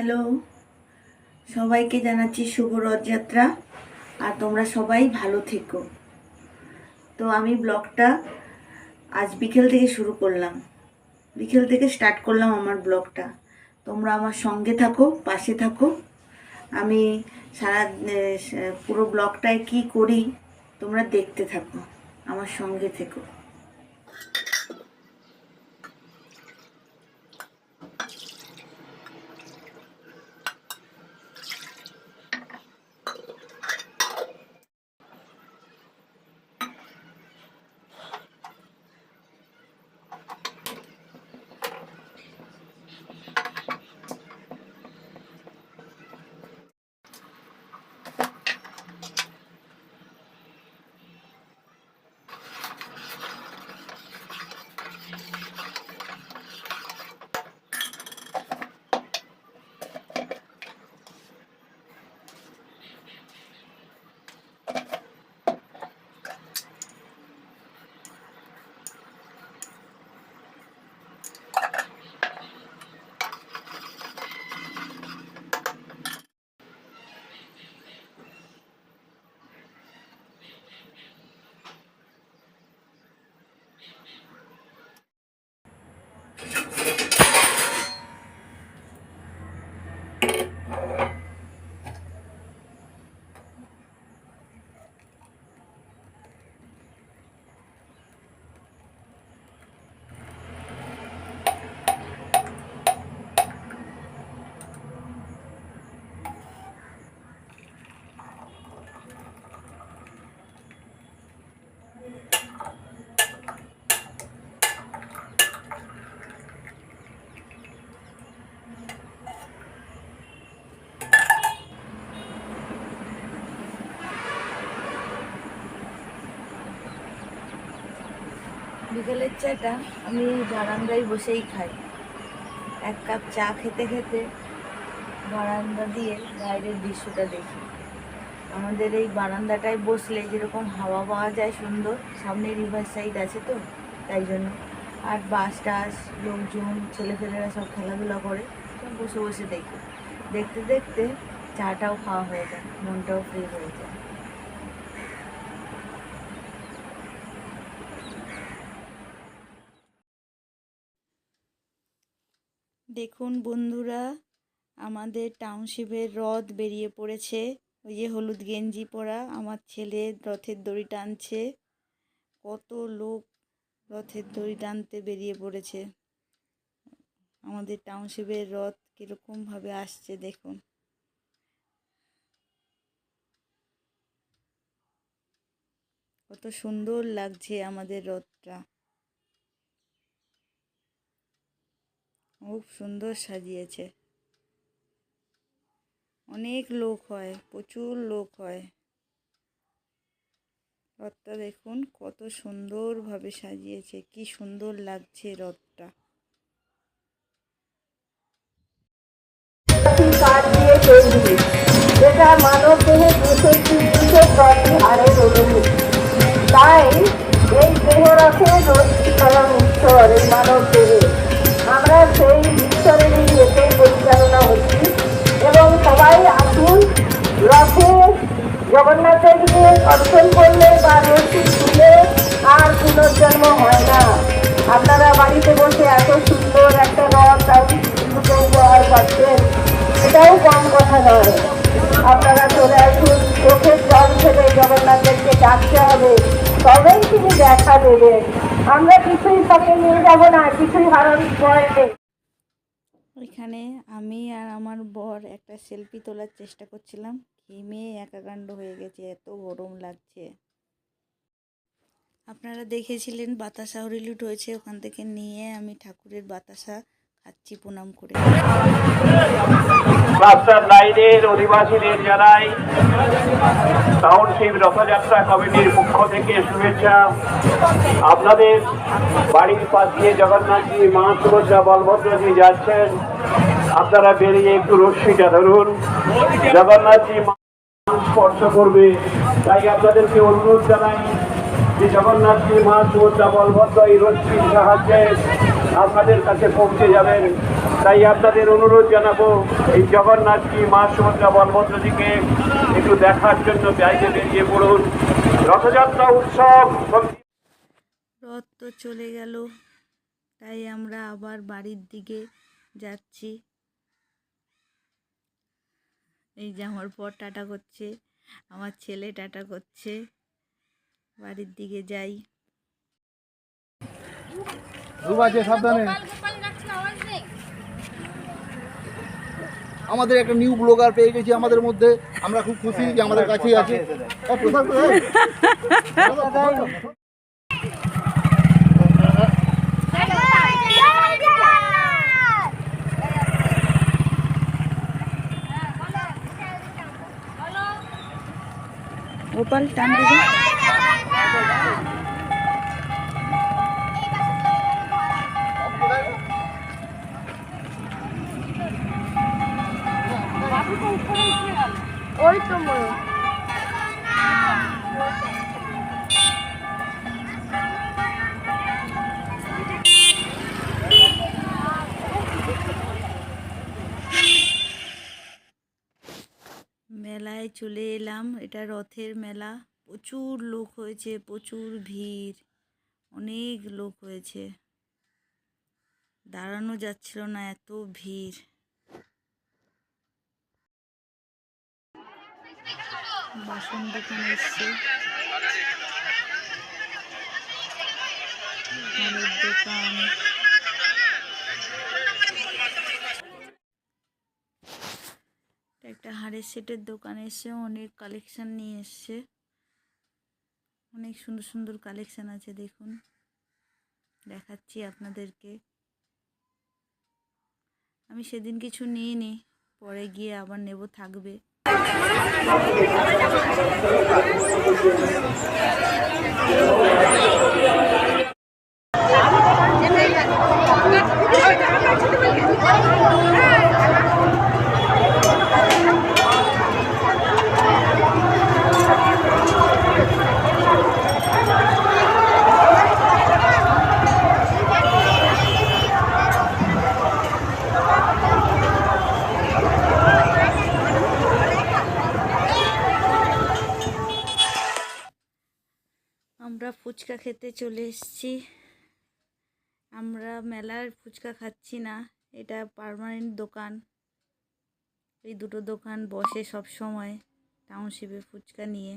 Hello. সবাইকে জানাচ্ছি শুভ রথযাত্রা আর তোমরা সবাই ভালো থেকো। তো আমি ব্লগটা আজ বিকেল থেকে শুরু করলাম। বিকেল থেকে স্টার্ট করলাম আমার ব্লগটা। তোমরা আমার সঙ্গে থাকো, পাশে থাকো। আমি সারা পুরো ব্লগটায় কি করি তোমরা দেখতে থাকো, আমার সঙ্গে থেকো। বিকেলের চাটা আমি বারান্দায় বসেই খাই। এক কাপ চা খেতে খেতে বারান্দা দিয়ে বাইরের দৃশ্যটা দেখি। আমাদের এই বারান্দাটায় বসলে যেরকম হাওয়া পাওয়া যায় সুন্দর, সামনে রিভার সাইড আছে তো, তাই জন্য। আর বাস টাস, লোকজন, ছেলেপেলেরা সব খেলাধুলা করে, বসে বসে দেখি। দেখতে দেখতে চাটাও খাওয়া হয়ে যায়, মনটাও ফ্রি হয়ে যায়। দেখুন বন্ধুরা, আমাদের টাউনশিপের রথ বেরিয়ে পড়েছে। ওই যে হলুদ গেঞ্জি পরা আমার ছেলে রথের দড়ি টানছে। কত লোক রথের দড়ি টানতে বেরিয়ে পড়েছে। আমাদের টাউনশিপের রথ কীরকমভাবে আসছে দেখুন। কত সুন্দর লাগছে আমাদের রথটা। খুব সুন্দর সাজিয়েছে। অনেক লোক হয়, প্রচুর লোক হয়। রথটা দেখুন, কত সুন্দরভাবে সাজিয়েছে, কি সুন্দর লাগছে রথটা। যেটা মানব দেহে দুশো তিনশো প্রতি হারে অনুভূত তাই এই দেহ রোজকারণ ঈশ্বর এই মানব দেহে। রথে জগন্নাথের গিয়ে দর্শন করলে বা রশি তুলে আর পুনর্জন্ম হয় না। আপনারা বাড়িতে বসে এত সুন্দর একটা রথ তাকে উপহার পাচ্ছেন, এটাও কম কথা নয়। আপনারা চলে আসুন, চোখের জল ফেলে জগন্নাথদেরকে ডাকতে হবে। তবেই তিনি দেখা দেবেন। আমরা কিছুই সাথে নিয়ে যাব না, কিছুই হারণ করে ওইখানে আমি আর আমার বর একটা সেলফি তোলার চেষ্টা করছিলাম। ঘেমে একাকাণ্ড হয়ে গেছে, এত গরম লাগছে। আপনারা দেখেছিলেন বাতাসা হরিলুট হয়েছে, ওখান থেকে নিয়ে আমি ঠাকুরের বাতাসা খাচ্ছি প্রণাম করে। ক্লাস্টার লাইনের অধিবাসীদের জানাই টাউনশিপ রথযাত্রা কমিটির পক্ষ থেকে শুভেচ্ছা। আপনাদের বাড়ির পাশ দিয়ে জগন্নাথজি, মা সুভদ্রা, বলভদ্রজি যাচ্ছেন। আপনারা বেরিয়ে একটু রশ্মিটা ধরুন। জগন্নাথজি মা স্পর্শ করবে। তাই আপনাদেরকে অনুরোধ জানাই যে জগন্নাথজি, মা সুভদ্রা বলভদ্র এই রশ্মির সাহায্যে আপনাদের কাছে পৌঁছে যাবেন। তাই আপনাদের অনুরোধ জানাব, এই জগন্নাথজি মা সুভদ্রা বলভদ্রজিকে একটু দেখার জন্য বাইরে বেরিয়ে পড়ুন। রথযাত্রা উৎসব রথ তো চলে গেল, তাই আমরা আবার বাড়ির দিকে যাচ্ছি। এই যে আমার পর টাটা করছে, আমার ছেলে টাটা করছে, বাড়ির দিকে যাই। সাবধানে। আমাদের একটা নিউ ব্লগার পেয়ে গেছি আমাদের মধ্যে। আমরা খুব খুশি যে আমাদের কাছেই আছে। গোপাল টান মেলায় চলে এলাম। এটা রথের মেলা। প্রচুর লোক হয়েছে, প্রচুর ভিড়। অনেক লোক হয়েছে। দাঁড়ানো যাচ্ছিল না, এত ভিড়। বাসন দোকান এসছে। দোকান। একটা হাড়ের সেটের দোকান এসে অনেক কালেকশন নিয়ে এসছে। অনেক সুন্দর সুন্দর কালেকশন আছে, দেখুন। দেখাচ্ছি আপনাদেরকে। আমি সেদিন কিছু নিইনি, পরে গিয়ে আবার নেব, থাকবে। আমরা ফুচকা খেতে চলে এসেছি। আমরা মেলার ফুচকা খাচ্ছি না, এটা পার্মানেন্ট দোকান। এই দুটো দোকান বসে সব সময় টাউনশিপে ফুচকা নিয়ে।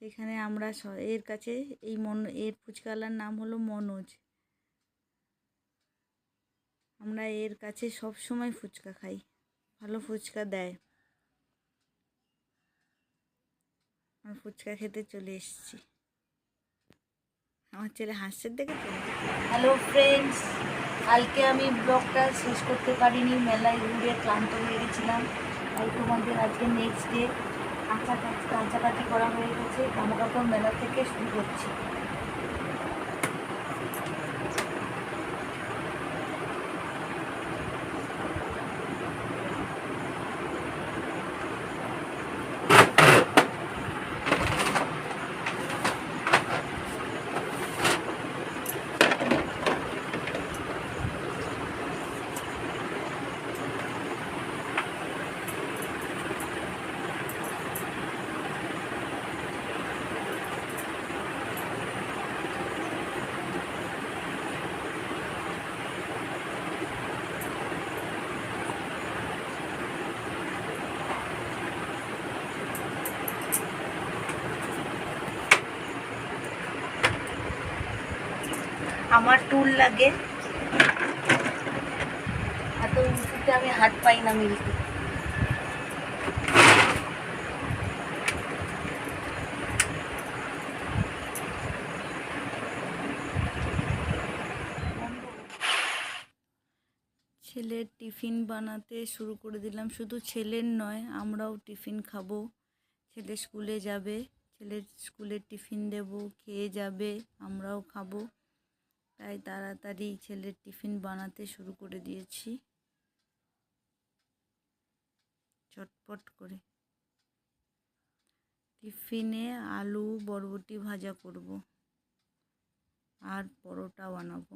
সেখানে আমরা এর কাছে এই মন, এর ফুচকাওয়ালার নাম হলো মনোজ। আমরা এর কাছে সব সময় ফুচকা খাই, ভালো ফুচকা দেয়। আমি ফুচকা খেতে চলে এসেছি। আমার ছেলে হাসছে দেখে হ্যালো ফ্রেন্ডস কালকে আমি ব্লগটা শেষ করতে পারিনি, মেলায় ঘুরে ক্লান্ত হয়ে গেছিলাম। তাই তোমাদের আজকে নেক্সট ডে কাঁচা কাছাকাছি করা হয়ে গেছে। জামা কাপড় মেলা থেকে শুরু করছি। আমার টুল লাগে। এত উঁচুতে আমি হাত পাই না মিলতে। ছেলের টিফিন বানাতে শুরু করে দিলাম। শুধু ছেলের নয়, আমরাও টিফিন খাব। ছেলে স্কুলে যাবে, ছেলের স্কুলের টিফিন দেব, খেয়ে যাবে, আমরাও খাব। তাই তাড়াতাড়ি ছেলের টিফিন বানাতে শুরু করে দিয়েছি। চটপট করে। টিফিনে আলু, বরবটি ভাজা করব। আর পরোটা বানাবো।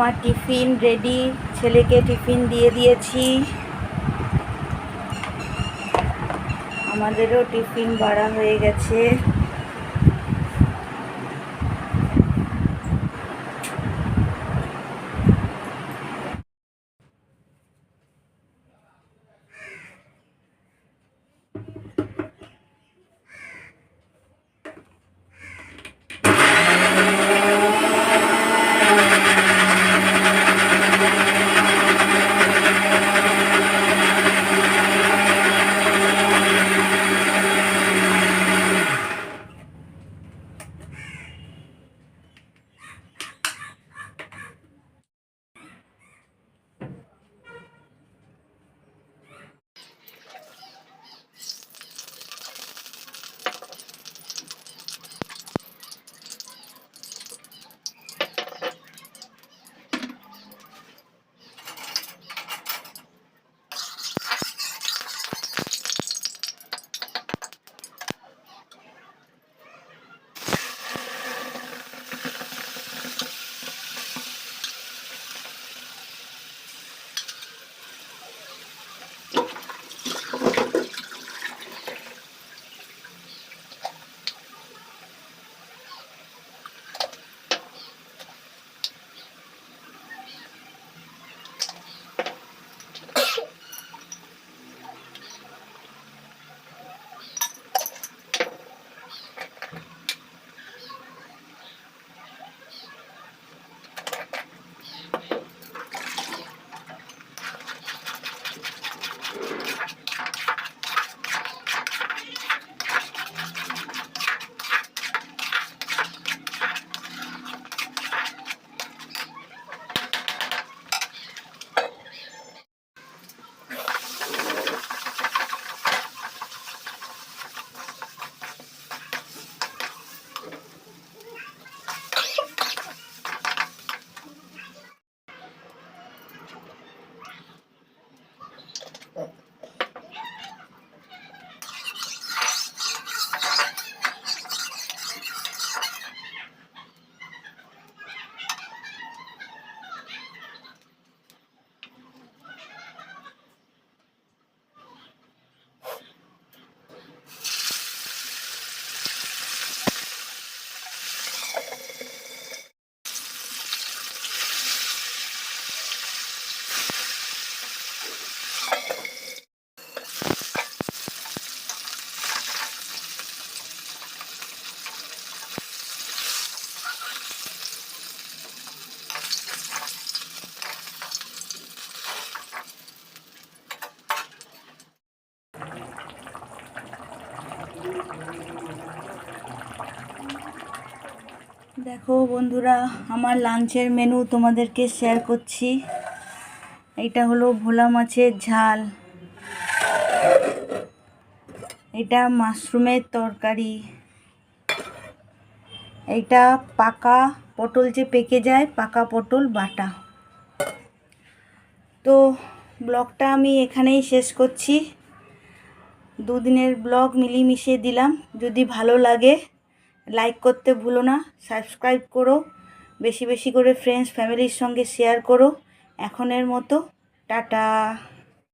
আমার টিফিন রেডি ছেলেকে টিফিন দিয়ে দিয়েছি। আমাদেরও টিফিন বাড়া হয়ে গেছে। দেখো বন্ধুরা, আমার লাঞ্চের মেনু তোমাদেরকে শেয়ার করছি। এটা হলো ভোলা মাছের ঝাল। এটা মাশরুমের তরকারি। এটা পাকা পটল যে পেকে যায়, পাকা পটল বাটা। তো ব্লগটা আমি এখানেই শেষ করছি। দুদিনের ব্লগ মিলিয়ে দিলাম। যদি ভালো লাগে লাইক করতে ভুলো না সাবস্ক্রাইব করো, বেশি বেশি করে ফ্রেন্ডস ফ্যামিলির সঙ্গে শেয়ার করো। এখনের মতো, টাটা।